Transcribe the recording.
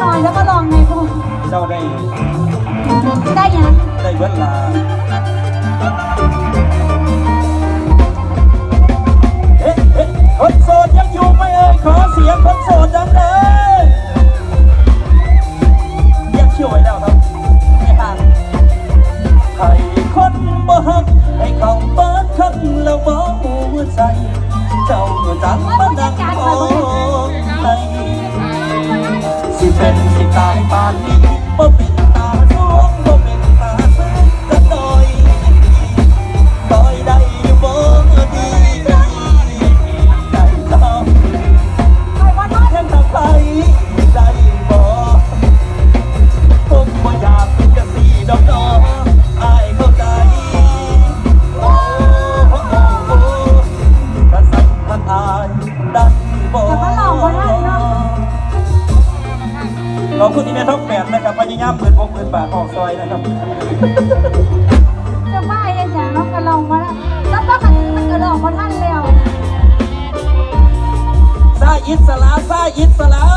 นอนแล้วก็ลองไงพวกเจ้าได้ได้ยังได้เวลาเอ๊ะเอ๊ะคนโสดยังอยู่ไหมเอ่ยขอเสียงคนโสดดังเลยเรียกชื่อไว้แล้วครับไม่ห่างใครคนบ่ฮักให้เขาเตายปานนี้บ่เขอบคุณที่แม่ท้องแปดนะครับพยายามเปิดวงเปิดปากออกซอยนะครับจะมาอย่างอย่างน้องก็ลองมาแล้วแล้วก็มันมันก็ลองมาท่านแล้วซาอิสระซาอิสระ